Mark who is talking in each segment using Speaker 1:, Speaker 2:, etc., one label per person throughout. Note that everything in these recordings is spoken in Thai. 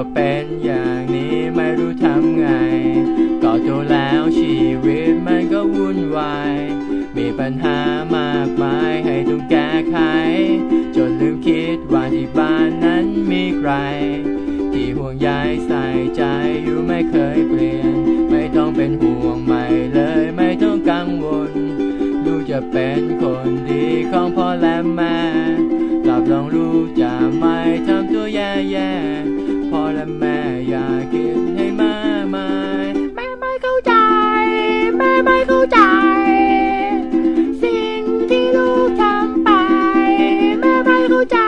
Speaker 1: ก็เป็นอย่างนี้ไม่รู้ทำไงก็โตแล้วชีวิตมันก็วุ่นวาย มีปัญหามากมายให้ต้องแก้ไข จนลืมคิดว่าที่บ้านนั้นมีใคร ที่ห่วงใยใส่ใจอยู่ไม่เคยเปลี่ยน ไม่ต้องเป็นห่วงไม่เลยไม่ต้องกังวล ลูกจะเป็นคนดีของพ่อและแม่รับรองลูกจะไม่ทำตัวแย่ๆพ่ และแม่อย่าคิดให้มากมาย
Speaker 2: แม่ไม่เข้าใจ แม่ไม่เข้าใจ สิ่งที่ลูกทำไป แม่ไม่เข้าใจ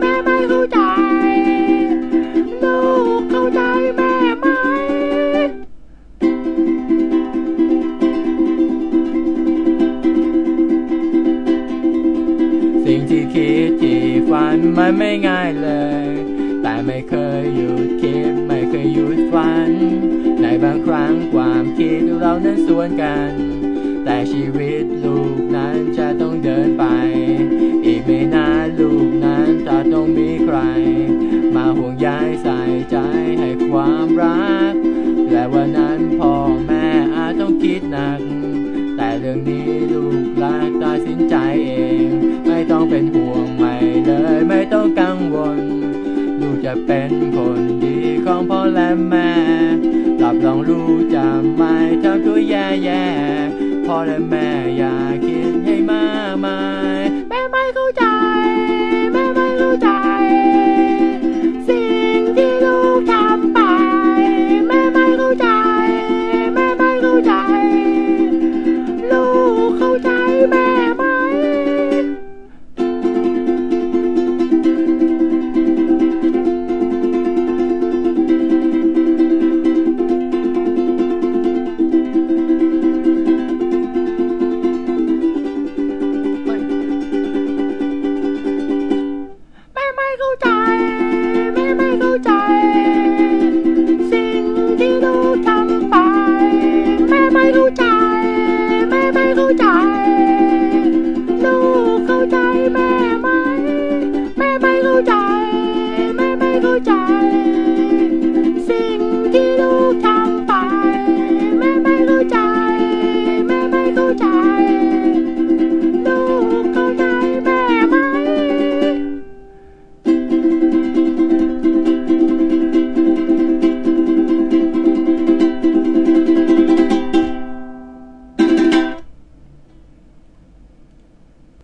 Speaker 2: แม่ไม่เข้าใจ ลูกเข้าใจแม่ไหม
Speaker 1: สิ่งที่คิดที่ฝันมันไม่ง่ายเลย ไม่เคยหยุดคิดไม่เคยหยุดฝัน ในบางครั้งความคิดเรานั้นสวนกัน แต่ชีวิตลูกนั้นจะต้องเดินไป อีกไม่นานลูกนั้นจะต้องมีใคร มาห่วงใยใส่ใจให้ความรัก และวันนั้นพ่อแม่อาจต้องคิดหนัก แต่เรื่องนี้ลูกรักตัดสินใจเอง ไม่ต้องเป็นห่วงไม่เลยไม่ต้องกังวล เป็นคนดีของพ่อและแม่รับรองรู้จะไม่ทำตัวแย่ๆพ่อและแม่อย่าคิด
Speaker 2: Thank you.